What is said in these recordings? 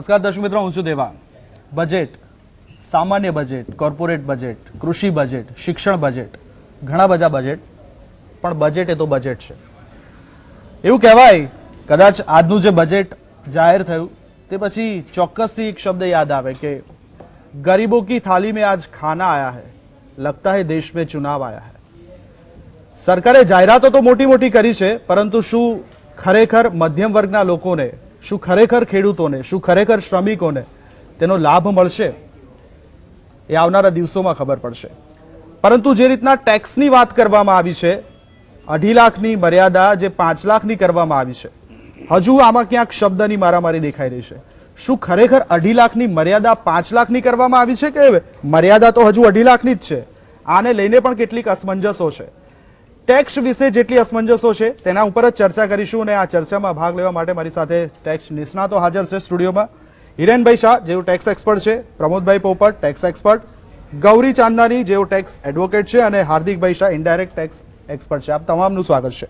નમસ્કાર દર્શક મિત્રો હું છું દેવા બજેટ સામાન્ય બજેટ કોર્પોરેટ બજેટ કૃષિ બજેટ શિક્ષણ બજેટ ઘણા બધા બજેટ પણ બજેટ એ તો બજેટ છે એવું કહેવાય કદાચ આજનું જે બજેટ જાહેર થયું તે પછી ચોક્કસથી એક શબ્દ યાદ આવે કે ગરીબો કી થાલી में आज खाना आया है लगता है देश में चुनाव आया है સરકારે જાહેરાતો તો મોટી મોટી કરી છે પરંતુ શું ખરેખર મધ્યમ વર્ગના લોકોને શું ખરેખર ખેડૂતોને, શું ખરેખર શ્રમિકોને તેનો લાભ મળશે એ આવનારા દિવસોમાં ખબર પડશે. પરંતુ જે રીતના ટેક્સની વાત કરવામાં આવી છે, અઢી લાખની મર્યાદા જે પાંચ લાખની કરવામાં આવી છે, હજુ આમાં ક્યાંક શબ્દની મારામારી દેખાઈ રહી છે. શું ખરેખર અઢી લાખની મર્યાદા પાંચ લાખની કરવામાં આવી છે કે મર્યાદા તો હજુ અઢી લાખની જ છે? આને લઈને પણ કેટલીક અસમંજસો છે. ટેક્સ વિશે જેટલી અસમંજસો છે, તેના ઉપર જ ચર્ચા કરીશું અને આ ચર્ચામાં ભાગ લેવા માટે મારી સાથે ટેક્સ નિષ્ણાતો હાજર છે સ્ટુડિયોમાં. હિરેનભાઈ શાહ, જેઓ ટેક્સ એક્સપર્ટ છે, પ્રમોદભાઈ પોપટ, ટેક્સ એક્સપર્ટ, ગૌરી ચાંદનાની જેઓ ટેક્સ એડવોકેટ છે અને Hardikbhai Shah indirect tax expert છે. આપ તમામનું સ્વાગત છે.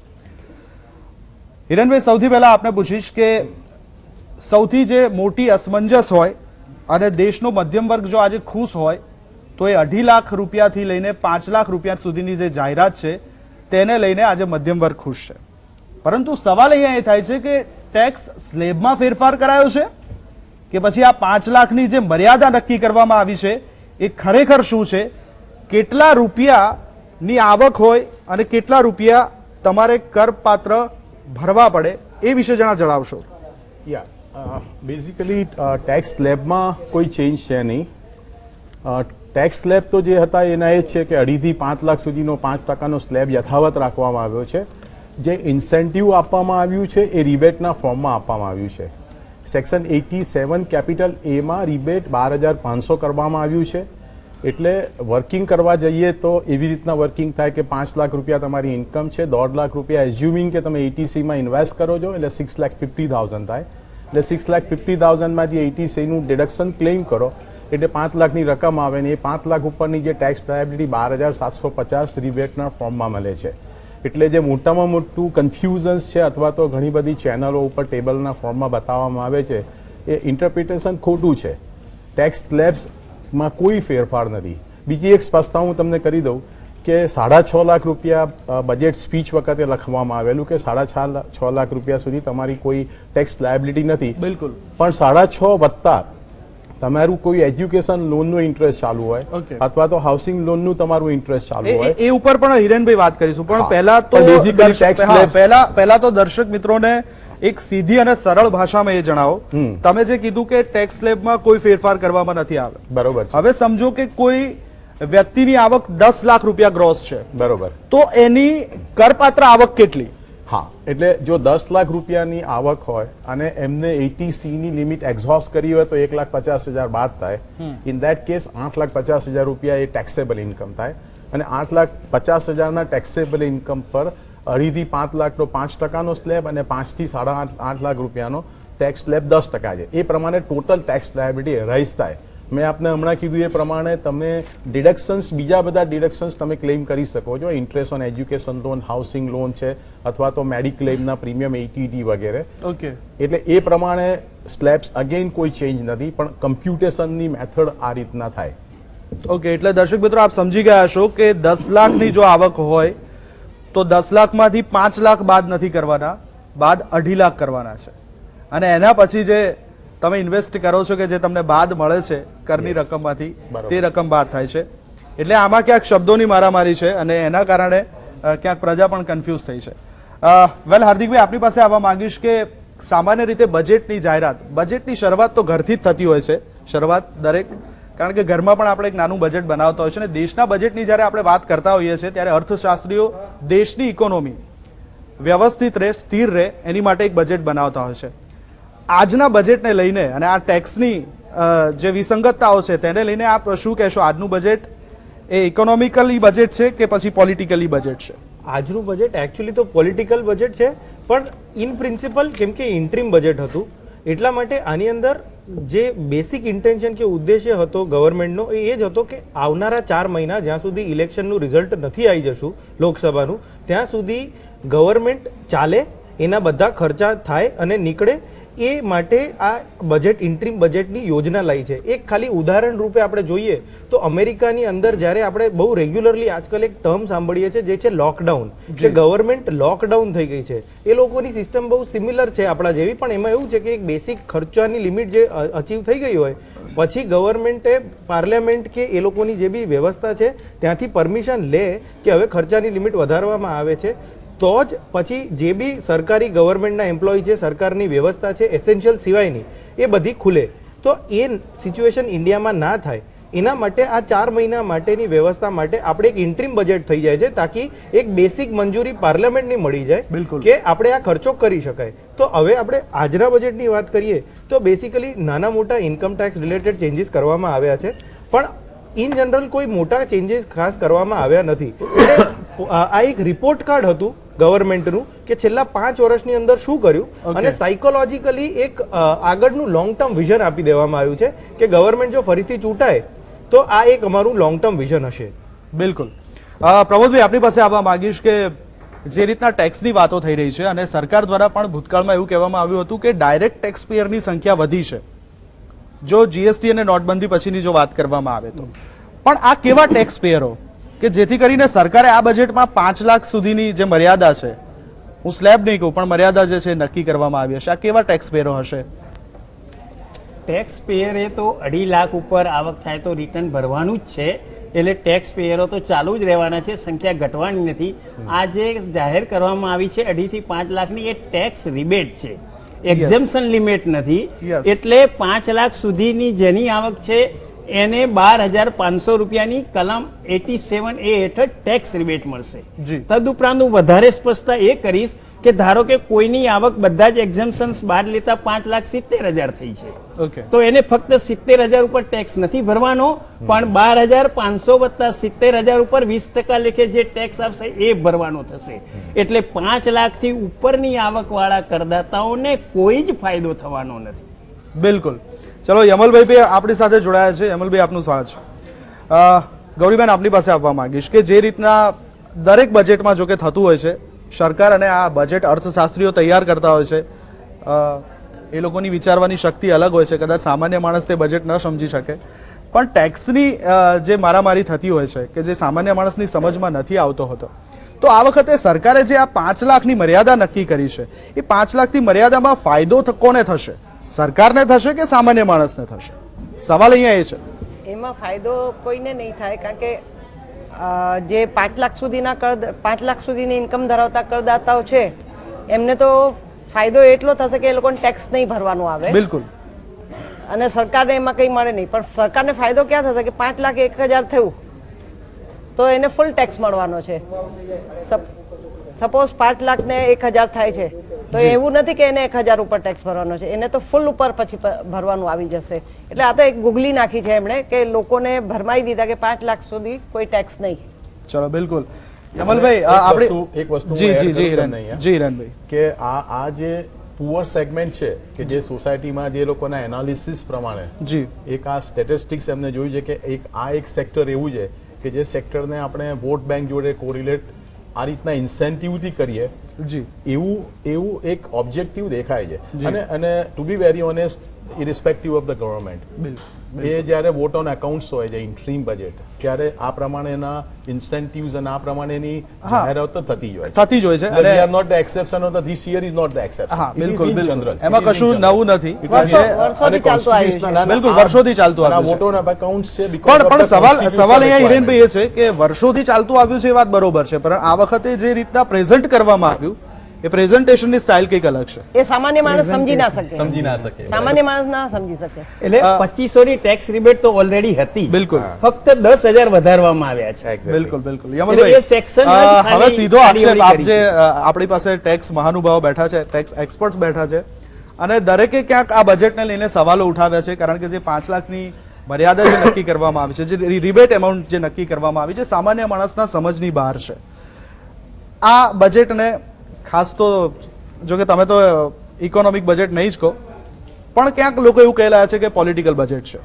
હિરેનભાઈ, સૌથી પહેલા આપને પૂછીશ કે સૌથી જે મોટી અસમંજસ હોય અને દેશનો મધ્યમ વર્ગ જો આજે ખુશ હોય, તો એ અઢી લાખ રૂપિયાથી લઈને પાંચ લાખ રૂપિયા સુધીની જે જાહેરાત છે તેને લઈને આજે મધ્યમ વર્ગ ખુશ છે. પરંતુ સવાલ અહીંયા એ થાય છે કે ટેક્સ સ્લેબમાં ફેરફાર કરાયો છે? કે પછી આ પાંચ લાખની જે મર્યાદા નક્કી કરવામાં આવી છે, એ ખરેખર શું છે? કેટલા રૂપિયાની આવક હોય અને કેટલા રૂપિયા તમારે કરપાત્ર ભરવા પડે એ વિશે જણા જણાવશો. યા બેઝિકલી ટેક્સ સ્લેબમાં કોઈ ચેન્જ છે નહીં. ટેક્સ સ્લેબ તો જે હતા એના એ જ છે કે અઢીથી પાંચ લાખ સુધીનો પાંચ ટકાનો સ્લેબ યથાવત રાખવામાં આવ્યો છે. જે ઇન્સેન્ટિવ આપવામાં આવ્યું છે એ રિબેટના ફોર્મમાં આપવામાં આવ્યું છે. સેક્શન એટી સેવન કેપિટલ એમાં રિબેટ બાર હજાર પાંચસો કરવામાં આવ્યું છે. એટલે વર્કિંગ કરવા જઈએ તો એવી રીતના વર્કિંગ થાય કે પાંચ લાખ રૂપિયા તમારી ઇન્કમ છે, દોઢ લાખ રૂપિયા એઝ્યુમિંગ કે તમે એટીસીમાં ઇન્વેસ્ટ કરો છો, એટલે સિક્સ લાખ ફિફ્ટી થાઉઝન્ડ થાય. એટલે સિક્સ લાખ ફિફ્ટી થાઉઝન્ડમાંથી એટીસીનું ડિડક્શન ક્લેમ કરો. એટલે પાંચ લાખની રકમ આવે ને એ પાંચ લાખ ઉપરની જે ટેક્સ લાયબિલિટી બાર હજાર સાતસો પચાસ રિબેટના ફોર્મમાં મળે છે. એટલે જે મોટામાં મોટું કન્ફ્યુઝન્સ છે અથવા તો ઘણી બધી ચેનલો ઉપર ટેબલના ફોર્મમાં બતાવવામાં આવે છે એ ઇન્ટરપ્રિટેશન ખોટું છે. ટેક્સ સ્લેબ્સમાં કોઈ ફેરફાર નથી. બીજી એક સ્પષ્ટતા હું તમને કરી દઉં કે સાડા છ લાખ રૂપિયા બજેટ સ્પીચ વખતે લખવામાં આવેલું કે સાડા છ છ લાખ રૂપિયા સુધી તમારી કોઈ ટેક્સ લાયબિલિટી નથી. બિલકુલ. પણ સાડા છ વત્તા તમારું કોઈ એજ્યુકેશન લોનનું ઇન્ટરેસ્ટ ચાલુ હોય અથવા તો હાઉસિંગ લોનનું તમારું ઇન્ટરેસ્ટ ચાલુ હોય. એ ઉપર પણ હિરેનભાઈ વાત કરીશું. પણ પહેલા તો પહેલા પહેલા તો દર્શક મિત્રોને એક સીધી અને સરળ ભાષામાં એ જણાવો. તમે જે કીધું કે ટેક્સ સ્લેબમાં કોઈ ફેરફાર કરવામાં નથી આવે. બરોબર હવે સમજો કે કોઈ વ્યક્તિની આવક દસ લાખ રૂપિયા ગ્રોસ છે. બરોબર. તો એની કરપાત્ર આવક કેટલી? હા. એટલે જો દસ લાખ રૂપિયાની આવક હોય અને એમને એટીસી ની લિમિટ એક્ઝોસ્ટ કરી હોય તો એક લાખ પચાસ હજાર બાદ થાય. ઇન દેટ કેસ આઠ લાખ પચાસ હજાર રૂપિયા એ ટેક્સેબલ ઇન્કમ થાય. અને આઠ લાખ પચાસ હજારના ટેક્સેબલ ઇન્કમ પર અઢીથી પાંચ લાખનો પાંચ ટકાનો સ્લેબ અને પાંચથી સાડા આઠ આઠ લાખ રૂપિયાનો ટેક્સ સ્લેબ દસ ટકા છે. એ પ્રમાણે ટોટલ ટેક્સ લાયબિલિટી રાઇઝ થાય. મેં આપને હમણાં કીધું એ પ્રમાણે તમે ડિડક્શન્સ બીજા બધા ડિડક્શન્સ તમે ક્લેમ કરી શકો છો. Interest on education loan housing loan છે અથવા તો મેડિક્લેમના પ્રીમિયમ એટીડી વગેરે. ઓકે એટલે એ પ્રમાણે સ્લેબ્સ અગેન કોઈ ચેન્જ નથી પણ કમ્પ્યુટેશનની મેથડ આ રીતના થાય. ઓકે એટલે દર્શક મિત્રો આપ સમજી ગયા છો કે દસ લાખની જો આવક હોય તો દસ લાખમાંથી પાંચ લાખ બાદ નથી કરવાના બાદ અઢી લાખ કરવાના છે. અને એના પછી જે તમે ઇન્વેસ્ટ કરો છો કે જે તમને બાદ મળે છે કરની રકમમાંથી તે રકમ બાદ થાય છે. એટલે આમાં ક્યાંક શબ્દોની મારામારી છે અને એના કારણે ક્યાંક પ્રજા પણ કન્ફ્યુઝ થઈ છે. વેલ હાર્દિકભાઈ આપની પાસે આવવા માંગીશ કે સામાન્ય રીતે બજેટની જાહેરાત બજેટની શરૂઆત તો ઘરથી જ થતી હોય છે શરૂઆત દરેક કારણ કે ઘરમાં પણ આપણે એક નાનું બજેટ બનાવતા હોય છે અને દેશના બજેટની જ્યારે આપણે વાત કરતા હોઈએ છીએ ત્યારે અર્થશાસ્ત્રીઓ દેશની ઇકોનોમી વ્યવસ્થિત રહે સ્થિર રહે એની માટે એક બજેટ બનાવતા હોય છે. આજના બજેટને લઈને અને આ ટેક્સની જે વિસંગતતાઓ છે તેને લઈને આપ શું કહેશો? આજનું બજેટ એ ઇકોનોમિકલી બજેટ છે કે પછી પોલિટિકલી બજેટ છે? આજનું બજેટ એકચ્યુઅલી તો પોલિટિકલ બજેટ છે, પણ ઇન પ્રિન્સિપલ કેમ કે ઇન્ટ્રીમ બજેટ હતું, એટલા માટે આની અંદર જે બેસિક ઇન્ટેન્શન કે ઉદ્દેશ્ય હતો ગવર્મેન્ટનો એ એ જ હતો કે આવનારા ચાર મહિના જ્યાં સુધી ઇલેક્શનનું રિઝલ્ટ નથી આવી જશું લોકસભાનું, ત્યાં સુધી ગવર્મેન્ટ ચાલે, એના બધા ખર્ચા થાય અને નીકળે એ માટે આ બજેટ ઇન્ટ્રીમ બજેટની યોજના લાવી છે. એક ખાલી ઉદાહરણ રૂપે આપણે જોઈએ તો અમેરિકાની અંદર જ્યારે આપણે બહુ રેગ્યુલરલી આજકાલ એક ટર્મ સાંભળીએ છીએ જે છે લોકડાઉન જે. ગવર્મેન્ટ લોકડાઉન થઈ ગઈ છે. એ લોકોની સિસ્ટમ બહુ સિમિલર છે આપણા જેવી પણ એમાં એવું છે કે એક બેસિક ખર્ચાની લિમિટ જે અચીવ થઈ ગઈ હોય પછી ગવર્મેન્ટે પાર્લામેન્ટ કે એ લોકોની જે બી વ્યવસ્થા છે ત્યાંથી પરમિશન લે કે હવે ખર્ચાની લિમિટ વધારવામાં આવે છે. તો જ પછી જે બી સરકારી ગવર્મેન્ટના એમ્પ્લોય છે સરકારની વ્યવસ્થા છે એસેન્શિયલ સિવાયની એ બધી ખુલે. તો એ સિચ્યુએશન ઇન્ડિયામાં ના થાય. એના માટે આ ચાર મહિના માટેની વ્યવસ્થા માટે આપણે એક ઇન્ટ્રીમ બજેટ થઈ જાય છે તાકી એક બેસિક મંજૂરી પાર્લામેન્ટની મળી જાય બિલકુલ. કે આપણે આ ખર્ચો કરી શકાય. તો હવે આપણે આજના બજેટની વાત કરીએ તો બેસિકલી નાના મોટા ઇન્કમ ટેક્સ રિલેટેડ ચેન્જીસ કરવામાં આવ્યા છે. પણ ઇન જનરલ કોઈ મોટા ચેન્જીસ ખાસ કરવામાં આવ્યા નથી. આ એક રિપોર્ટ કાર્ડ હતું ગવર્મેન્ટનું કે છેલ્લા પાંચ વર્ષની અંદર શું કર્યું? અને સાયકોલોજીકલી એક આગળનું લોંગ ટર્મ વિઝન આપી દેવામાં આવ્યું છે કે ગવર્મેન્ટ જો ફરીથી ચૂંટાય તો આ એક અમારું લોંગ ટર્મ વિઝન હશે. બિલકુલ. પ્રમોદભાઈ આપણી પાસે આવવા માંગીશ કે જે રીતના ટેક્સની વાતો થઈ રહી છે અને સરકાર દ્વારા પણ ભૂતકાળમાં એવું કહેવામાં આવ્યું હતું કે ડાયરેક્ટ ટેક્સ પેયરની સંખ્યા વધી છે. જો જીએસટી અને નોટબંધી પછીની જો વાત કરવામાં આવે તો. પણ આ કેવા ટેક્સ પેયરો કે જેથી કરીને સરકારે આ બજેટમાં પાંચ લાખ સુધીની જે મર્યાદા છે હું સ્લેબ નહીં કહું પણ મર્યાદા જે છે નક્કી કરવામાં આવી હશે. આ કેવા ટેક્સ પેયરો હશે? ટેક્સ પેયરે તો અઢી લાખ ઉપર આવક થાય તો રિટર્ન ભરવાનું જ છે એટલે ટેક્સ પેયરો તો ચાલુ જ રહેવાના છે સંખ્યા ઘટવાની નથી. આ જે જાહેર કરવામાં આવી છે અઢીથી પાંચ લાખની એ ટેક્સ રિબેટ છે. એક્ઝેમ્પશન લિમિટ નથી. એટલે પાંચ લાખ સુધીની જેની આવક છે એને બાર હજાર પાંચસો રૂપિયાની કલમ એટી સેવન એ હેઠળ ટેક્સ રિબેટ મળશે. તદુપરાંત હું વધારે સ્પષ્ટતા એ કરીશ કે ધારો કે કોઈની આવક બધા જ એક્ઝેમ્પશન્સ બાદ લેતા પાંચ લાખ સિત્તેર હજાર થઈ છે. ઓકે. તો એને ફક્ત સિત્તેર હજાર ઉપર ટેક્સ નથી ભરવાનો પણ બાર હજાર પાંચસો વત્તા સિત્તેર હજાર ઉપર વીસ ટકા લેખે જે ટેક્સ આવશે એ ભરવાનો થશે. એટલે પાંચ લાખથી ઉપરની આવક વાળા કરદાતાઓને કોઈ જ ફાયદો થવાનો નથી. બિલકુલ. ચલો, યમલભાઈ બી આપણી સાથે જોડાયા છે. યમલભાઈ, આપનું સ્વાગત છે. ગૌરીબેન આપની પાસે આવવા માંગીશ કે જે રીતના દરેક બજેટમાં જો કે થતું હોય છે, સરકાર અને આ બજેટ અર્થશાસ્ત્રીઓ તૈયાર કરતા હોય છે એ લોકોની વિચારવાની શક્તિ અલગ હોય છે. કદાચ સામાન્ય માણસ તે બજેટ ન સમજી શકે. પણ ટેક્સની જે મારામારી થતી હોય છે, કે જે સામાન્ય માણસની સમજમાં નથી આવતો હોતો, તો આ વખતે સરકારે જે આ પાંચ લાખની મર્યાદા નક્કી કરી છે, એ પાંચ લાખની મર્યાદામાં ફાયદો કોને થશે? સરકારને થશે કે સામાન્ય માણસને થશે? સવાલ અહીંયા એ છે. એમાં ફાયદો કોઈને નહીં થાય કારણ કે જે પાંચ લાખ સુધીના કર પાંચ લાખ સુધીની ઇન્કમ ધરાવતા કરદાતાઓ છે એમને તો ફાયદો એટલો થશે કે એ લોકોને ટેક્સ નહીં ભરવાનું આવે. બિલકુલ. અને સરકારને એમાં કંઈ મળે નહીં. પણ સરકારને ફાયદો ક્યાં થશે કે પાંચ લાખ એક હજાર થયું તો એને ફૂલ ટેક્સ મળવાનો છે. સપોઝ પાંચ લાખને એક હજાર થાય છે. તો એવું નથી કે એને એક હજાર ઉપર ટેક્સ ભરવાનો છે. એને તો ફૂલ ઉપર પછી ભરવાનું આવી જશે. એટલે આ તો એક ગુગલી નાખી છે એમણે કે લોકોને ભરમાઈ દીધા કે પાંચ લાખ સુધી કોઈ ટેક્સ નહીં. ચલો બિલકુલ. અમલભાઈ આપણે એક વસ્તુ- જી જી જી અહીંયા. જી હિરણભાઈ કે આ આ જે પુઅર સેગમેન્ટ છે કે જે સોસાયટીમાં જે લોકોના એનાલિસિસ પ્રમાણે જી. એક આ સ્ટેટિસ્ટિક્સ એમને જોયું છે કે એક આ એક સેક્ટર એવું છે કે જે સેક્ટરને આપણે વોટ બેંક જોડે કોરિલેટ આ રીતના ઇન્સેન્ટિવથી કરીએ જી એવું એવું એક ઓબ્જેક્ટિવ દેખાય છે. અને અને to be very honest irrespective of the government એ જ્યારે વોટ ઓન એકાઉન્ટ્સ હોય છે ઇન્ટ્રીમ બજેટ ત્યારે આ પ્રમાણેના ઇન્સેન્ટિવ્સ અને આ પ્રમાણેની. જાહેરાતો થતી જ હોય થતી જ હોય છે. અને are not the exception of the this year is not the exception. હા બિલકુલ બિલકુલ. એમાં It is in કશું નવું નથી. વર્ષોથી ચાલતું આવ્યું બિલકુલ, વર્ષોથી ચાલતું આવ્યું છે. vote on accounts છે પણ પણ સવાલ સવાલ અહીંયા હિરેનભાઈ એ છે કે વર્ષોથી ચાલતું આવ્યું છે એ વાત બરોબર છે પણ આ વખતે જે રીતના પ્રેઝન્ટ કરવામાં આવ્યું એ પ્રેઝન્ટેશનની સ્ટાઇલ કંઈક અલગ છે. એ સામાન્ય માણસ સમજી ના શકે. સમજી ના શકે. સામાન્ય માણસ ના સમજી શકે. એટલે પચીસો ની ટેક્સ રિબેટ તો ઓલરેડી હતી બિલકુલ. ફક્ત દસ હજાર વધારવામાં આવ્યા છે. બિલકુલ બિલકુલ. હવે સીધો આક્ષેપ આપ જે આપણી પાસે ટેક્સ મહાનુભાવો બેઠા છે ટેક્સ એક્સપર્ટ્સ બેઠા છે અને દરેકે ક્યાંક આ બજેટને લઈને સવાલો ઉઠાવ્યા છે કારણ કે જે પાંચ લાખની મર્યાદા જે નક્કી કરવામાં આવી છે જે રિબેટ એમાઉન્ટ જે નક્કી કરવામાં આવી છે સામાન્ય માણસના સમજની બહાર છે. આ બજેટને ખાસ તો જો કે તમે તો ઇકોનોમિક બજેટ નહીં જ કહો, પણ ક્યાંક લોકો એવું કહેલા છે કે પોલિટિકલ બજેટ છે.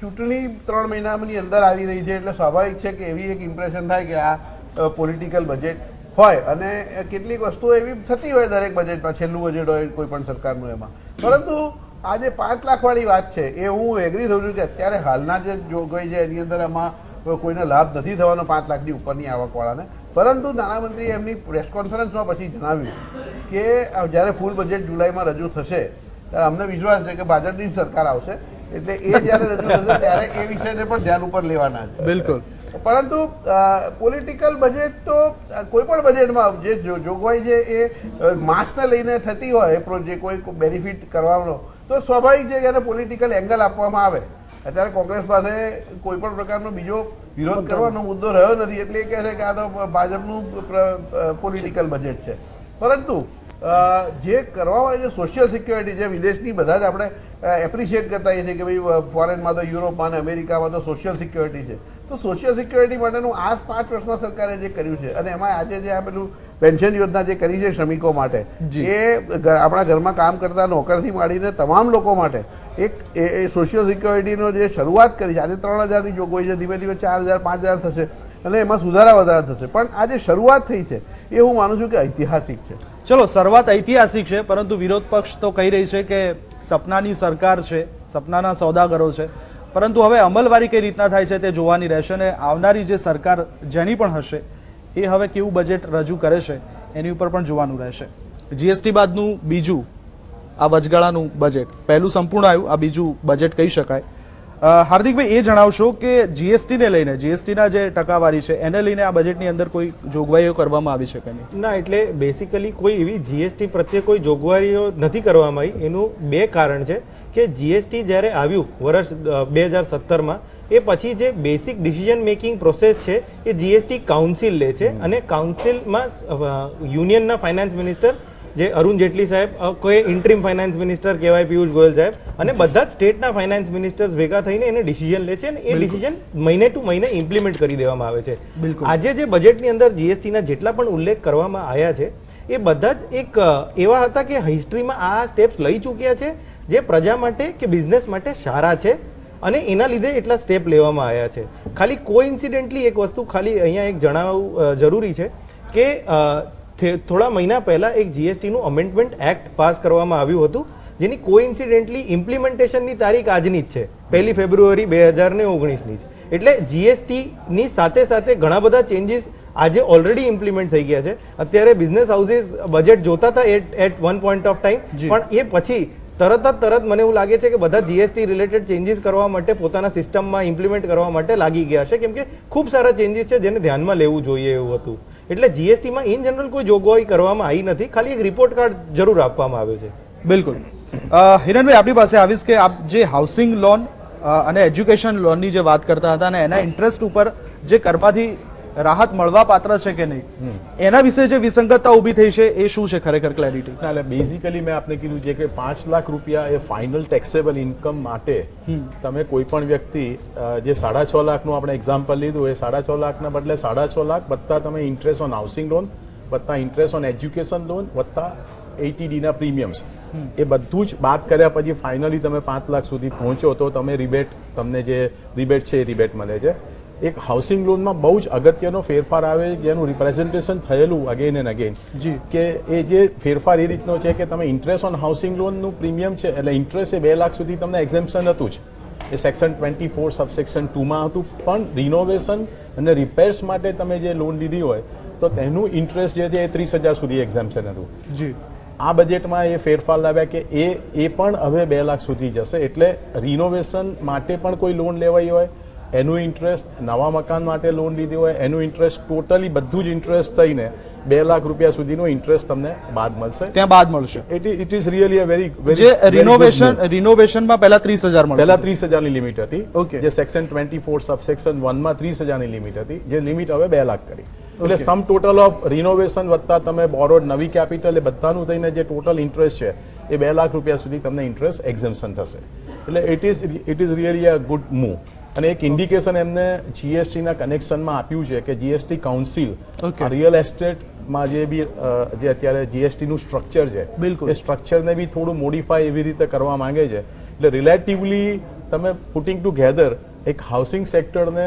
ચૂંટણી ત્રણ મહિનાની અંદર આવી રહી છે એટલે સ્વાભાવિક છે કે એવી એક ઇમ્પ્રેશન થાય કે આ પોલિટિકલ બજેટ હોય અને કેટલીક વસ્તુઓ એવી થતી હોય દરેક બજેટમાં છેલ્લું બજેટ હોય કોઈ પણ સરકારનું એમાં. પરંતુ આ જે પાંચ લાખવાળી વાત છે, એ હું એગ્રી થઉં છું કે અત્યારે હાલના જે જોગવાઈ છે, એની અંદર આમાં કોઈને લાભ નથી થવાનો પાંચ લાખની ઉપરની આવકવાળાને. પરંતુ નાણામંત્રી એમની પ્રેસ કોન્ફરન્સમાં પછી જણાવ્યું કે જ્યારે ફૂલ બજેટ જુલાઈમાં રજૂ થશે ત્યારે અમને વિશ્વાસ છે કે ભાજપની જ સરકાર આવશે. એટલે એ જ્યારે રજૂ થશે ત્યારે એ વિષયને પણ ધ્યાન ઉપર લેવાના છે. બિલકુલ. પરંતુ પોલિટિકલ બજેટ તો કોઈ પણ બજેટમાં જે જો- જોગવાઈ છે એ માસને લઈને થતી હોય જે કોઈ બેનિફિટ કરવાનો તો સ્વાભાવિક છે કે એને પોલિટિકલ એંગલ આપવામાં આવે. અત્યારે કોંગ્રેસ પાસે કોઈ પણ પ્રકારનો બીજો વિરોધ કરવાનો મુદ્દો રહ્યો નથી એટલે એ કહે છે કે આ તો ભાજપનું પોલિટિકલ બજેટ છે પરંતુ જે કરવામાં આવે છે સોશિયલ સિક્યોરિટી જે વિદેશની બધા જ આપણે એપ્રિશિએટ કરતા હોઈએ છીએ કે ભાઈ ફોરેનમાં તો યુરોપમાં અને અમેરિકામાં તો સોશિયલ સિક્યોરિટી છે તો સોશિયલ સિક્યોરિટી માટેનું આ પાંચ વર્ષમાં સરકારે જે કર્યું છે અને એમાં આજે જે આ પેલું પેન્શન યોજના જે કરી છે શ્રમિકો માટે. એ આપણા ઘરમાં કામ કરતા નોકરથી માંડીને તમામ લોકો માટે એક એ સોશિયલ સિક્યોરિટીનો જે શરૂઆત કરી છે, આજે ત્રણ હજારની જોગવાઈ છે, ધીમે ધીમે ચાર હજાર, પાંચ હજાર થશે અને એમાં સુધારા વધારા થશે. પણ આ જે શરૂઆત થઈ છે, એ હું માનું છું કે ઐતિહાસિક છે. ચલો, શરૂઆત ઐતિહાસિક છે, પરંતુ વિરોધ પક્ષ તો કહી રહી છે કે સપનાની સરકાર છે, સપનાના સોદાગરો છે. પરંતુ હવે અમલવારી કઈ રીતના થાય છે તે જોવાની રહેશે અને આવનારી જે સરકાર જેની પણ હશે, એ હવે કેવું બજેટ રજૂ કરે છે, એની ઉપર પણ જોવાનું રહેશે. જીએસટી બાદનું બીજું આ વચગાળાનું બજેટ પહેલું સંપૂર્ણ આવ્યું આ બીજું બજેટ કહી શકાય. હાર્દિકભાઈ એ જણાવશો કે જીએસટીને લઈને જીએસટીના જે ટકાવારી છે એને લઈને આ બજેટની અંદર કોઈ જોગવાઈઓ કરવામાં આવી છે કે નહીં? ના એટલે બેસિકલી કોઈ એવી જીએસટી પ્રત્યે કોઈ જોગવાઈઓ નથી કરવામાં આવી. એનું બે કારણ છે કે જીએસટી જ્યારે આવ્યું વર્ષ બે હજાર સત્તરમાં એ પછી જે બેસિક ડિસિઝન મેકિંગ પ્રોસેસ છે એ જીએસટી કાઉન્સિલ લે છે અને કાઉન્સિલમાં યુનિયનના ફાઇનાન્સ મિનિસ્ટર જે અરુણ જેટલી સાહેબ કોઈ ઇન્ટ્રીમ ફાઇનાન્સ મિનિસ્ટર કહેવાય પિયુષ ગોયલ સાહેબ અને બધા જ સ્ટેટના ફાઇનાન્સ મિનિસ્ટર્સ ભેગા થઈને એને ડિસિઝન લે છે અને એ ડિસિઝન મહિને ટુ મહિને ઇમ્પ્લિમેન્ટ કરી દેવામાં આવે છે. આજે જે બજેટની અંદર જીએસટીના જેટલા પણ ઉલ્લેખ કરવામાં આવ્યા છે એ બધા જ એક એવા હતા કે હિસ્ટ્રીમાં આ સ્ટેપ્સ લઈ ચૂક્યા છે જે પ્રજા માટે કે બિઝનેસ માટે સારા છે અને એના લીધે એટલા સ્ટેપ લેવામાં આવ્યા છે. ખાલી કોઇન્સિડેન્ટલી એક વસ્તુ ખાલી અહીંયા એક જણાવવું જરૂરી છે કે થોડા મહિના પહેલા એક જીએસટીનું અમેન્ડમેન્ટ એક્ટ પાસ કરવામાં આવ્યું હતું જેની કોઇન્સિડેન્ટલી ઇમ્પ્લિમેન્ટેશનની તારીખ આજની જ છે. પહેલી ફેબ્રુઆરી બે હજાર ને ઓગણીસની જ એટલે જીએસટીની સાથે સાથે ઘણા બધા ચેન્જીસ આજે ઓલરેડી ઇમ્પ્લિમેન્ટ થઈ ગયા છે. અત્યારે બિઝનેસ હાઉસીસ બજેટ જોતા હતા at at one point of time પણ એ પછી તરત જ તરત મને એવું લાગે છે કે બધા જીએસટી રિલેટેડ ચેન્જીસ કરવા માટે પોતાના સિસ્ટમમાં ઇમ્પ્લિમેન્ટ કરવા માટે લાગી ગયા છે. કેમ કે ખૂબ સારા ચેન્જીસ છે જેને ધ્યાનમાં લેવું જોઈએ એવું હતું. એટલે જીએસટીમાં ઇન જનરલ કોઈ જોગવાઈ કરવામાં આવી નથી. ખાલી એક રિપોર્ટ કાર્ડ જરૂર આપવામાં આવ્યો છે. બિલકુલ. હિરણભાઈ, આપણી પાસે આવીશ કે આપ જે હાઉસિંગ લોન અને એજ્યુકેશન લોનની જે વાત કરતા હતા અને એના ઇન્ટરેસ્ટ ઉપર જે કરવાથી રાહત મળવા પાત્ર છે કે નહીં? એના વિશે જે વિસંગતતા ઊભી થઈ છે એ શું છે ખરેખર ક્લેરિટી એટલે બેઝિકલી મેં આપને કીધું છે કે પાંચ લાખ રૂપિયા એ ફાઇનલ ટેક્સેબલ ઇન્કમ માટે તમે કોઈ પણ વ્યક્તિ જે સાડા છ લાખનું આપણે એક્ઝામ્પલ લીધું એ સાડા છ લાખના બદલે સાડા છ લાખ વત્તા તમે ઇન્ટરેસ્ટ ઓન હાઉસિંગ લોન વત્તા ઇન્ટરેસ્ટ ઓન એજ્યુકેશન લોન વત્તા એટીડીના પ્રીમિયમ્સ એ બધું જ બાદ કર્યા પછી ફાઇનલી તમે પાંચ લાખ સુધી પહોંચો તો તમે રિબેટ તમને જે રિબેટ છે એ રિબેટ મળે છે. એક હાઉસિંગ લોનમાં બહુ જ અગત્યનો ફેરફાર આવે જેનું રિપ્રેઝન્ટેશન થયેલું અગેન એન્ડ અગેન જી. કે એ જે ફેરફાર એ રીતનો છે કે તમે ઇન્ટરેસ્ટ ઓન હાઉસિંગ લોનનું પ્રીમિયમ છે એટલે ઇન્ટરેસ્ટ એ બે લાખ સુધી તમને એક્ઝેમ્પશન હતું જ. એ સેક્શન ટ્વેન્ટી ફોર સબસેક્શન ટુમાં હતું. પણ રિનોવેશન અને રિપેર્સ માટે તમે જે લોન લીધી હોય તો તેનું ઇન્ટરેસ્ટ જે છે એ ત્રીસ હજાર સુધી એક્ઝેમ્પશન હતું. જી. આ બજેટમાં એ ફેરફાર લાવ્યા કે એ એ પણ હવે બે લાખ સુધી જશે. એટલે રિનોવેશન માટે પણ કોઈ લોન લેવાઈ હોય એનું ઇન્ટરેસ્ટ નવા મકાન માટે લોન લીધી હોય એનું ઇન્ટરેસ્ટ ટોટલી બધું જ ઇન્ટરેસ્ટ થઈને બે લાખ રૂપિયા સુધીનો ઇન્ટરેસ્ટ તમને બાદ મળશે. ત્યાં બાદ મળશે. It it is really a very જે રિનોવેશન રિનોવેશનમાં પહેલા ત્રીસ હજાર પહેલા ત્રીસ હજારની લિમિટ હતી. ઓકે જે સેક્શન ટ્વેન્ટી ફોર સબસેક્શન વનમાં ત્રીસ હજારની લિમિટ હતી. જે લિમિટ હવે બે લાખ કરી. એટલે સમ ટોટલ ઓફ રિનોવેશન વત્તા તમે બોરોડ નવી કેપિટલ એ બધાનું થઈને જે ટોટલ ઇન્ટરેસ્ટ છે એ બે લાખ રૂપિયા સુધી તમને ઇન્ટરેસ્ટ એક્ઝેમ્પશન થશે. એટલે it is it is really a good move અને એક ઇન્ડિકેશન એમને જીએસટીના કનેક્શનમાં આપ્યું છે કે જીએસટી કાઉન્સિલ રિયલ એસ્ટેટમાં જે બી જે અત્યારે જીએસટીનું સ્ટ્રક્ચર છે બિલકુલ. એ સ્ટ્રક્ચરને બી થોડું મોડિફાય એવી રીતે કરવા માંગે છે. એટલે રિલેટિવલી તમે પુટિંગ ટુગેધર એક હાઉસિંગ સેક્ટરને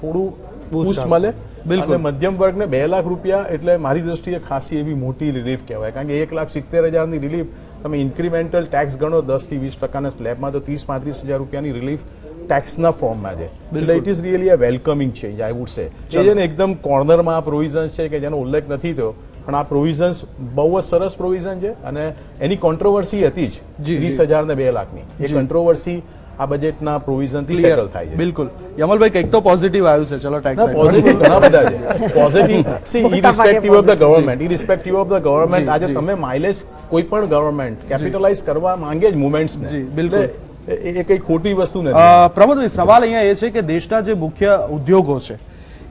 થોડું બૂસ્ટ મળે. બિલકુલ. મધ્યમ વર્ગને બે લાખ રૂપિયા એટલે મારી દ્રષ્ટિએ ખાસી એવી મોટી રિલીફ કહેવાય. કારણ કે એક લાખ સિત્તેર હજારની રિલીફ તમે ઇન્ક્રીમેન્ટલ ટેક્સ ગણો દસથી વીસ ટકાના સ્લેબમાં તો ત્રીસ પાંત્રીસ હજાર રૂપિયાની રિલીફ ટેક્સના ફોર્મમાં છે. એટલે it is really a welcoming change I would say એ છે ને એકદમ કોર્નરમાં આ પ્રોવિઝન્સ છે કે જેનો ઉલ્લેખ નથી થયો પણ આ પ્રોવિઝન્સ બહુ જ સરસ પ્રોવિઝન છે અને એની કોન્ટ્રોવર્સી હતી જ વીસ હજાર ને બે લાખની. એ કોન્ટ્રોવર્સી આ બજેટના પ્રોવિઝનથી. સેટલ થાય છે. બિલકુલ. યમલભાઈ કંઈક તો પોઝિટિવ આવ્યું છે. ચલો ટેક્સ પોઝિટિવ ઘણા બધા છે. Positive see irrespective of the government irrespective of the government આજે તમે માઇલેજ કોઈ પણ ગવર્મેન્ટ કેપિટલાઇઝ કરવા માંગે જ મુવમેન્ટ્સ જી, બિલકુલ. એ કઈ ખોટી વસ્તુ નથી. પ્રમોદભાઈ સવાલ અહીંયા એ છે કે દેશના જે મુખ્ય ઉદ્યોગો છે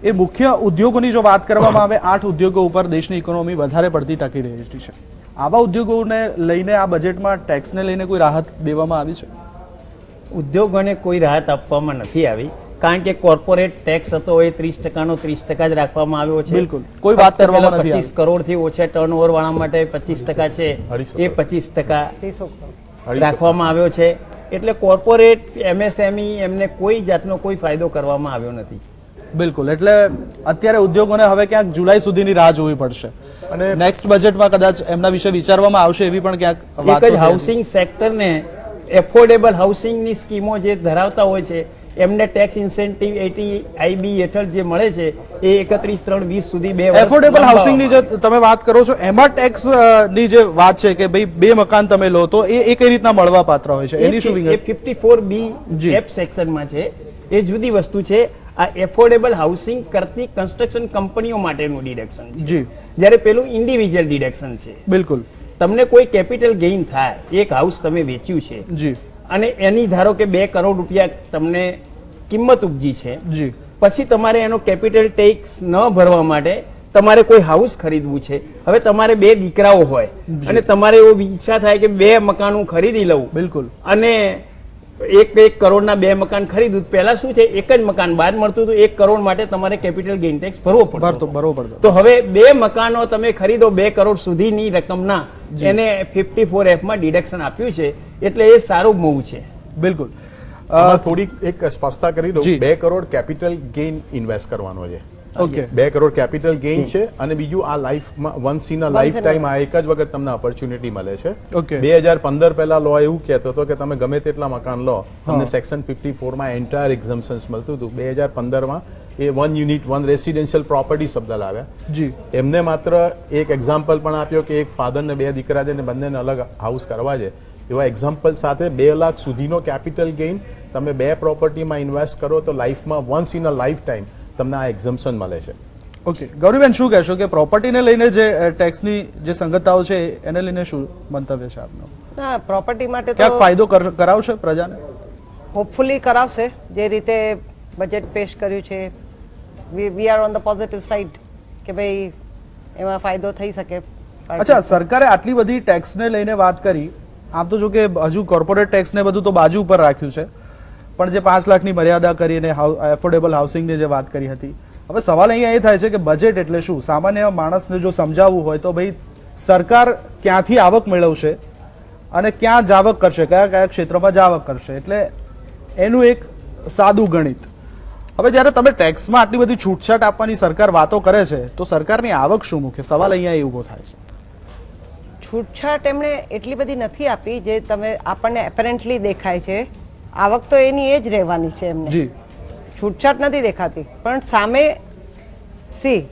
એ મુખ્ય ઉદ્યોગોની જો વાત કરવામાં આવે આઠ ઉદ્યોગો ઉપર દેશની ઇકોનોમી વધારે પડતી ટકી રહેલી છે. આવા ઉદ્યોગોને લઈને આ બજેટમાં ટેક્સને લઈને કોઈ રાહત દેવામાં આવી છે? ઉદ્યોગોને કોઈ રાહત આપવામાં નથી આવી કારણ કે કોર્પોરેટ ટેક્સ હતો એ ત્રીસ ટકાનો ત્રીસ ટકા જ રાખવામાં આવ્યો છે. બિલકુલ. કોઈ વાત કરવામાં નથી પચીસ કરોડથી ઓછા ટર્નઓવર વાળા માટે પચીસ ટકા છે એ પચીસ ટકા. રાખવામાં આવ્યો છે. એટલે કોર્પોરેટ એમએસએમઈ E એમને કોઈ જાતનો કોઈ ફાયદો કરવામાં આવ્યો નથી બિલકુલ એટલે અત્યારે ઉદ્યોગોને હવે ક્યાંક જુલાઈ સુધીની રાહ જોવી પડશે અને નેક્સ્ટ બજેટમાં કદાચ એમના વિશે વિચારવામાં આવશે એવી પણ ક્યાંક વાતો એક જ. હાઉસિંગ સેક્ટરને એફોર્ડેબલ હાઉસિંગની સ્કીમો જે ધરાવતા હોય છે એમને ટેક્સ ઇન્સેન્ટિવ એટી આઈબી હેઠળ જે મળે છે એ એકત્રીસ ત્રણ વીસ સુધી બે એફોર્ડેબલ હાઉસિંગની જે તમે વાત કરો છો એમાં ટેક્સની જે વાત છે કે ભાઈ બે મકાન તમે લો તો એ એ કઈ રીતના મળવા પાત્ર હોય છે? એની શું વિગત? ફિફ્ટી ફોર બી. એફ સેક્શનમાં છે. એ જુદી વસ્તુ છે. આ એફોર્ડેબલ હાઉસિંગ કરતી કન્સ્ટ્રક્શન કંપનીઓ માટેનું ડિડક્શન છે. જી. જ્યારે પેલું ઇન્ડિવિજ્યુઅલ ડિડક્શન છે. બિલકુલ. તમને કોઈ કેપિટલ ગેઇન થાય એક હાઉસ તમે વેચ્યું છે જી. અને એની ધારો કે બે કરોડ રૂપિયા તમને કિંમત ઉપજી છે. જી. પછી તમારે એનો કેપિટલ ટેક્સ ન ભરવા માટે તમારે કોઈ હાઉસ ખરીદવું છે. હવે તમારે બે દીકરાઓ હોય અને તમારે એવો ઈચ્છા થાય કે બે મકાન હું ખરીદી લઉં. બિલકુલ. અને એક એક કરોડના બે મકાન ખરીદું. પહેલા શું છે? એક જ મકાન બાદ મળતું હતું. એક કરોડ માટે તમારે કેપિટલ ગેઇન ટેક્સ ભરવો પડતો બરોબર પડતો. તો હવે બે મકાનો તમે ખરીદો બે કરોડ સુધીની રકમના. એને ફિફ્ટી ફોર એફમાં ડિડક્શન આપ્યું છે. એટલે એ સારું મૂવ છે. બિલકુલ. થોડીક એક સ્પષ્ટતા કરી દઉં. બે કરોડ કેપિટલ ગેઇન ઇન્વેસ્ટ કરવાનો છે. ઓકે. બે કરોડ કેપિટલ ગેઇન છે અને બીજું આ લાઈફમાં once in a life time આ એક જ વખત તમને ઓપોર્ચ્યુનિટી મળે છે. બે હજાર પંદર પહેલા લો એવું કહેતો હતો કે તમે ગમે તેટલા મકાન લો તમને સેક્શન ફિફ્ટી ફોરમાં એન્ટાયર એક્ઝમ્પશન્સ મળતું હતું. બે હજાર પંદરમાં એ one unit one residential property શબ્દ લાવ્યા. જી. એમને માત્ર એક એક્ઝામ્પલ પણ આપ્યો કે એક ફાધર ને બે દીકરા છે ને બંનેને અલગ હાઉસ કરવા છે. એવા એક્ઝામ્પલ સાથે બે લાખ સુધીનો કેપિટલ ગેઇન તમે બે પ્રોપર્ટીમાં ઇન્વેસ્ટ કરો તો લાઈફમાં once in a life time તમને આ એક્ઝમ્પશન મળે છે. ઓકે ગૌરીબેન શું કહેશો કે પ્રોપર્ટીને લઈને જે ટેક્સની જે સંગતતાઓ છે એને લઈને શું મંતવ્ય છે આપનો? ના પ્રોપર્ટી માટે તો ફાયદો કર- કરાવશે પ્રજાને? હોપફુલી કરાવશે. જે રીતે બજેટ પેશ કર્યું છે we are on the positive side કે ભાઈ એમાં ફાયદો થઈ શકે. અચ્છા સરકારે આટલી બધી ટેક્સને લઈને વાત કરી આમ તો જો કે હજુ કોર્પોરેટ ટેક્સને બધું તો બાજુ ઉપર રાખ્યું છે. પણ જે પાંચ લાખની મર્યાદા કરીને એફોર્ડેબલ હાઉસિંગની જે વાત કરી હતી, હવે સવાલ અહીંયા એ થાય છે કે બજેટ એટલે શું? સામાન્ય માણસને જો સમજાવવું હોય તો ભાઈ, સરકાર ક્યાંથી આવક મેળવશે અને ક્યાં જાવક કરશે? કયા કયા ક્ષેત્રમાં જાવક કરશે? એટલે એનું એક સાદું ગણિત. હવે જ્યારે તમે ટેક્સમાં આટલી બધી છૂટછાટ આપવાની સરકાર વાતો કરે છે, તો સરકારની આવક શું મૂકે સવાલ અહીંયા એ ઊભો થાય છે. છૂટછાટ એમણે એટલી બધી નથી આપી જે તમે આપણને એપેરેન્ટલી દેખાય છે. આવક તો એની એ જ રહેવાની છે એમને. જી. છૂટછાટ નથી દેખાતી. પણ સામે સી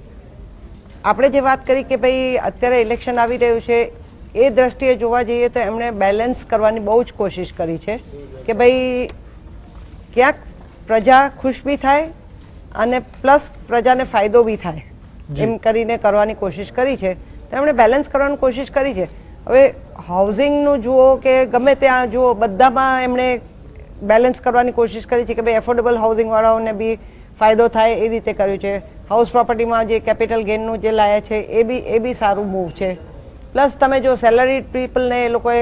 આપણે જે વાત કરી કે ભાઈ અત્યારે ઇલેક્શન આવી રહ્યું છે એ દ્રષ્ટિએ જોવા જઈએ તો એમણે બેલેન્સ કરવાની બહુ જ કોશિશ કરી છે કે ભાઈ ક્યાંક પ્રજા ખુશ બી થાય અને પ્લસ પ્રજાને ફાયદો બી થાય. એમ કરીને કરવાની કોશિશ કરી છે. તો એમણે બેલેન્સ કરવાની કોશિશ કરી છે. હવે હાઉસિંગનું જુઓ કે ગમે ત્યાં જુઓ બધામાં એમણે બેલેન્સ કરવાની કોશિશ કરી છે કે ભાઈ એફોર્ડેબલ હાઉસિંગ વાળાઓને બી ફાયદો થાય એ રીતે કર્યું છે. હાઉસ પ્રોપર્ટીમાં જે કેપિટલ ગેઇનનું જે લાયા છે એ બી એ બી સારું મૂવ છે. પ્લસ તમે જો સેલરી પીપલને એ લોકોએ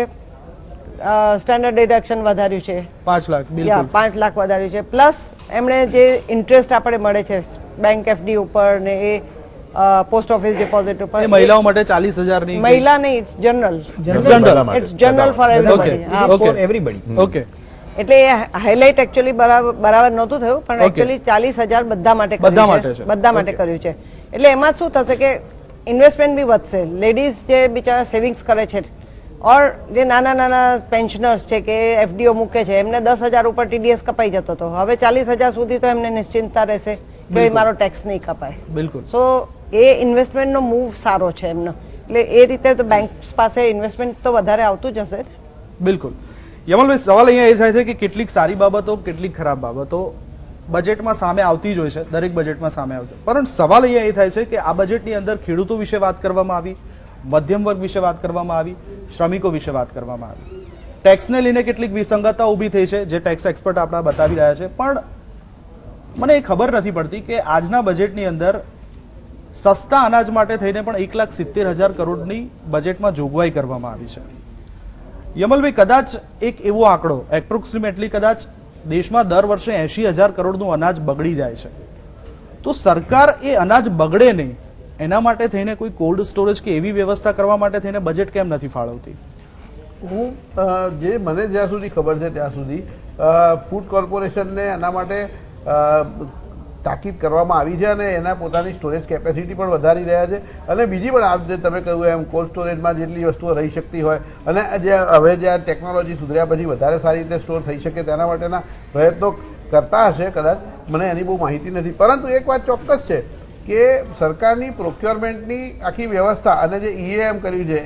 સ્ટેન્ડર્ડ ડિડક્શન વધાર્યું છે. પાંચ લાખ પાંચ લાખ વધાર્યું છે. પ્લસ એમણે જે ઇન્ટરેસ્ટ આપણે મળે છે બેંક એફડી ઉપર ને એ પોસ્ટ ઓફિસ ડિપોઝિટ ઉપર. મહિલાઓ માટે ચાલીસ હજારની મહિલા નહીં it's general general it's general for everybody for everybody okay એટલે એ હાઇલાઇટ એકચ્યુઅલી બરાબર બરાબર નહોતું થયું પણ. એકચ્યુઅલી ચાલીસ હજાર બધા માટે બધા કર્યું માટે છે. બધા માટે કર્યું છે. એટલે એમાં શું થશે કે ઇન્વેસ્ટમેન્ટ બી વધશે. લેડીઝ જે બિચારા સેવિંગ્સ કરે છે ઓર જે નાના નાના પેન્શનર્સ છે કે એફડીઓ મૂકે છે એમને દસ હજાર ઉપર ટીડીએસ કપાઈ જતો હતો. હવે ચાલીસ હજાર સુધી તો એમને નિશ્ચિંતતા રહેશે કે ભાઈ મારો ટેક્સ નહીં કપાય. બિલકુલ. સો એ ઇન્વેસ્ટમેન્ટનો મૂવ સારો છે એમનો. એટલે એ રીતે તો બેંક્સ પાસે ઇન્વેસ્ટમેન્ટ તો વધારે આવતું જ હશે. બિલકુલ. યમલભાઈ, સવાલ અહીંયા એ થાય છે કે કેટલીક સારી બાબતો, કેટલીક ખરાબ બાબતો બજેટમાં સામે આવતી જ હોય છે, દરેક બજેટમાં સામે આવશે પરંતુ સવાલ અહીંયા એ થાય છે કે આ બજેટની અંદર ખેડૂતો વિશે વાત કરવામાં આવી, મધ્યમ વર્ગ વિશે વાત કરવામાં આવી, શ્રમિકો વિશે વાત કરવામાં આવી. ટેક્સને લઈને કેટલીક વિસંગતતા ઊભી થઈ છે, જે ટેક્સ એક્સપર્ટ આપણા બતાવી રહ્યા છે. પણ મને એ ખબર નથી પડતી કે આજના બજેટની અંદર સસ્તા અનાજ માટે થઈને પણ એક લાખ સિત્તેર હજાર કરોડની બજેટમાં જોગવાઈ કરવામાં આવી છે. યમલભાઈ, કદાચ એક એવો આંકડો એપ્રોક્સિમેટલી કદાચ દેશમાં દર વર્ષે એંશી હજાર કરોડનું અનાજ બગડી જાય છે. તો સરકાર એ અનાજ બગડે નહીં, એના માટે થઈને કોઈ કોલ્ડ સ્ટોરેજ કે એવી વ્યવસ્થા કરવા માટે થઈને બજેટ કેમ નથી ફાળવતી? હું જે મને જ્યાં સુધી ખબર છે ત્યાં સુધી ફૂડ કોર્પોરેશનને એના માટે તાકીદ કરવામાં આવી છે અને એના પોતાની સ્ટોરેજ કેપેસિટી પણ વધારી રહ્યા છે. અને બીજી પણ આપ જે તમે કહ્યું એમ કોલ્ડ સ્ટોરેજમાં જેટલી વસ્તુઓ રહી શકતી હોય અને જે હવે જે આ ટેકનોલોજી સુધર્યા પછી વધારે સારી રીતે સ્ટોર થઈ શકે તેના માટેના પ્રયત્નો કરતા હશે કદાચ, મને એની બહુ માહિતી નથી. પરંતુ એક વાત ચોક્કસ છે કે સરકારની પ્રોક્યોરમેન્ટની આખી વ્યવસ્થા અને જે ઈએએમ કર્યું છે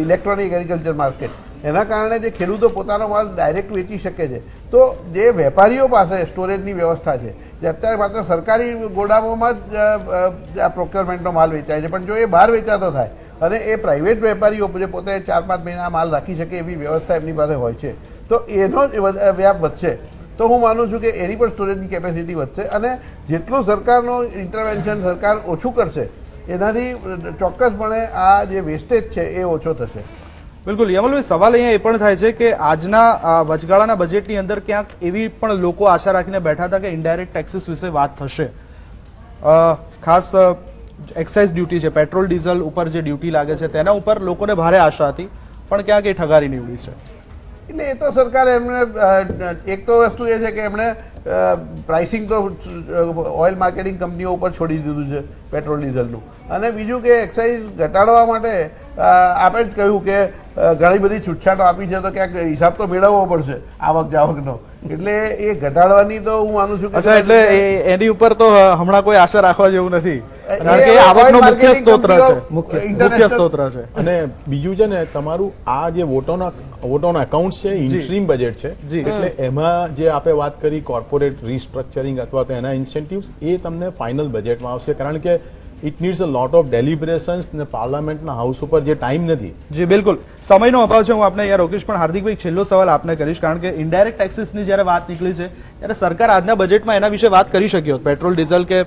ઇલેક્ટ્રોનિક એગ્રીકલ્ચર માર્કેટ એના કારણે જે ખેડૂતો પોતાનો માલ ડાયરેક્ટ વેચી શકે છે. તો જે વેપારીઓ પાસે સ્ટોરેજની વ્યવસ્થા છે જે અત્યારે માત્ર સરકારી ગોડામોમાં જ આ પ્રોક્યોરમેન્ટનો માલ વેચાય છે. પણ જો એ બહાર વેચાતો થાય અને એ પ્રાઇવેટ વેપારીઓ જે પોતે ચાર પાંચ મહિના માલ રાખી શકે એવી વ્યવસ્થા એમની પાસે હોય છે, તો એનો જ વ્યાપ વધશે. તો હું માનું છું કે એની પણ સ્ટોરેજની કેપેસિટી વધશે અને જેટલું સરકારનો ઇન્ટરવેન્શન સરકાર ઓછું કરશે, એનાથી ચોક્કસપણે આ જે વેસ્ટેજ છે એ ઓછો થશે. બિલકુલ યમલભાઈ સવાલ અહીંયા એ પણ થાય છે કે આજના વચગાળાના બજેટની અંદર ક્યાંક એવી પણ લોકો આશા રાખીને બેઠા હતા કે ઇન્ડાયરેક્ટ ટેક્સીસ વિશે વાત થશે. ખાસ એક્સાઇઝ ડ્યુટી છે પેટ્રોલ ડીઝલ ઉપર જે ડ્યુટી લાગે છે, તેના ઉપર લોકોને ભારે આશા હતી, પણ ક્યાંક એ ઠગારી નીવડી છે. એટલે એ તો સરકારે એમણે એક તો વસ્તુ એ છે કે એમણે પ્રાઇસિંગ તો ઓઇલ માર્કેટિંગ કંપનીઓ ઉપર છોડી દીધું છે પેટ્રોલ ડીઝલનું અને બીજું કે એક્સાઇઝ ઘટાડવા માટે આપે જ કહ્યું કે ઘણી બધી છૂટછાટો આપી છે તો ક્યાંક હિસાબ તો મેળવવો પડશે આવક જાવકનો. એટલે એ ઘટાડવાની તો હું માનું છું કે એટલે એની ઉપર તો હમણાં કોઈ આશા રાખવા જેવું નથી. કારણ કે એ એ આવકનો મુખ્ય સ્ત્રોત છે. મુખ્ય સ્ત્રોત. છે. અને બીજું છે ને તમારું આ જે વોટોના વોટોના અકાઉન્ટ છે ઇન્ટ્રીમ બજેટ છે. જી. એટલે એમાં જે આપણે વાત કરી કોર્પોરેટ રીસ્ટ્રક્ચરિંગ અથવા તો એના ઇન્સેન્ટિવ્સ એ તમને ફાઇનલ બજેટમાં આવશે. કારણ કે it needs a lot of deliberations ને પાર્લામેન્ટના હાઉસ ઉપર જે ટાઈમ નથી. જી બિલકુલ. સમયનો અભાવ છે હું આપને અહીંયા રોકીશ પણ હાર્દિકભાઈ છેલ્લો સવાલ આપને કરીશ કારણ કે ઇન્ડાયરેક્ટ ટેક્સીસની જ્યારે વાત નીકળી છે ત્યારે સરકાર આજના બજેટમાં એના વિશે વાત કરી શકી હોત. પેટ્રોલ ડીઝલ કે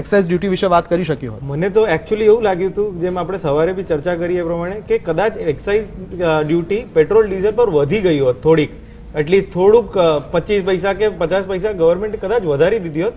એક્સાઇઝ ડ્યુટી વિશે વાત કરી શકી હોત. મને તો એકચ્યુઅલી એવું લાગ્યું હતું જેમ આપણે સવારે બી ચર્ચા કરી એ પ્રમાણે કે કદાચ એક્સાઇઝ ડ્યુટી પેટ્રોલ ડીઝલ પર વધી ગઈ હોત થોડીક. એટલીસ્ટ થોડુંક પચીસ પૈસા કે પચાસ પૈસા ગવર્મેન્ટ કદાચ વધારી દીધી હોત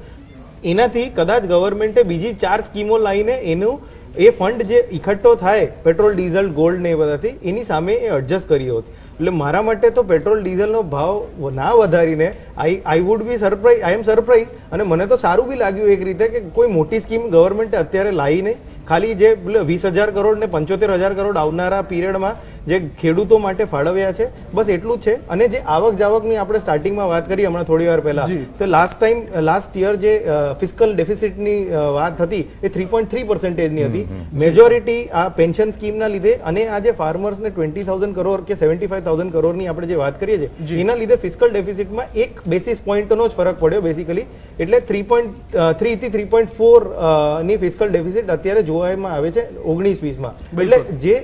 એનાથી કદાચ ગવર્મેન્ટે બીજી ચાર સ્કીમો લાવીને એનું, એ ફંડ જે ઇકઠ્ઠો થાય પેટ્રોલ ડીઝલ ગોલ્ડ ને એ બધાથી, એની સામે એ એડજસ્ટ કરી હોત. એટલે મારા માટે તો પેટ્રોલ ડીઝલનો ભાવ ના વધારીને I I would be surprise I am surprise અને મને તો સારું બી લાગ્યું એક રીતે કે કોઈ મોટી સ્કીમ ગવર્મેન્ટે અત્યારે લાવી નહીં. ખાલી જે વીસ હજાર કરોડ ને પંચોતેર હજાર કરોડ આવનારા પીરિયડમાં જે ખેડૂતો માટે ફાળવ્યા છે. બસ એટલું જ છે. અને જે આવક જાવકની આપણે સ્ટાર્ટિંગમાં વાત કરી હમણાં થોડી વાર પહેલા તો લાસ્ટ ટાઈમ લાસ્ટ યર જે ફિસ્કલ ડેફિસિટની વાત હતી એ થ્રી પોઈન્ટ થ્રી પર્સન્ટેજની હતી. મેજોરિટી આ પેન્શન સ્કીમના લીધે અને આ જે ફાર્મર્સને ટ્વેન્ટી થાઉઝન્ડ કરોડ કે સેવન્ટી ફાઈવ થાઉઝન્ડ કરોડની આપણે જે વાત કરીએ છીએ એના લીધે ફિસ્કલ ડેફિસિટમાં એક બેસિસ પોઈન્ટનો જ ફરક પડ્યો બેસિકલી એટલે થ્રી પોઈન્ટ થ્રીથી થ્રી પોઈન્ટ ફોરની ફિસ્કલ ડેફિસિટ અત્યારે જોવામાં આવે છે ઓગણીસ વીસમાં. એટલે જે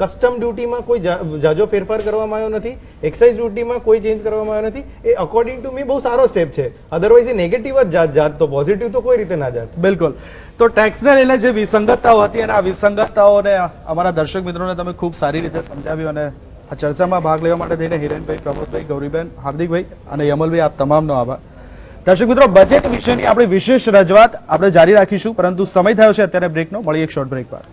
કસ્ટમ ડ્યુટીમાં કોઈ જાજો ફેરફાર કરવામાં આવ્યો નથી, એક્સાઇઝ ડ્યુટીમાં કોઈ ચેન્જ કરવામાં આવ્યો નથી, એ અકોર્ડિંગ ટુ મી બહુ સારો સ્ટેપ છે. અધરવાઇઝ એ નેગેટિવ જ જાત જાત તો પોઝિટિવ તો કોઈ રીતે ના જાત. બિલકુલ. તો ટેક્સને લઈને જે વિસંગતતાઓ હતી અને આ વિસંગતતાઓને અમારા દર્શક મિત્રોને તમે ખૂબ સારી રીતે સમજાવ્યું અને આ ચર્ચામાં ભાગ લેવા માટે થઈને હિરેનભાઈ, પ્રમોદભાઈ, ગૌરીબેન, હાર્દિકભાઈ અને યમલભાઈ, આપ તમામનો આભાર. દર્શક મિત્રો બજેટ વિશેની આપણી વિશેષ રજૂઆત આપણે જારી રાખીશું, પરંતુ સમય થયો છે અત્યારે બ્રેકનો મળી એક શોર્ટ બ્રેક બાદ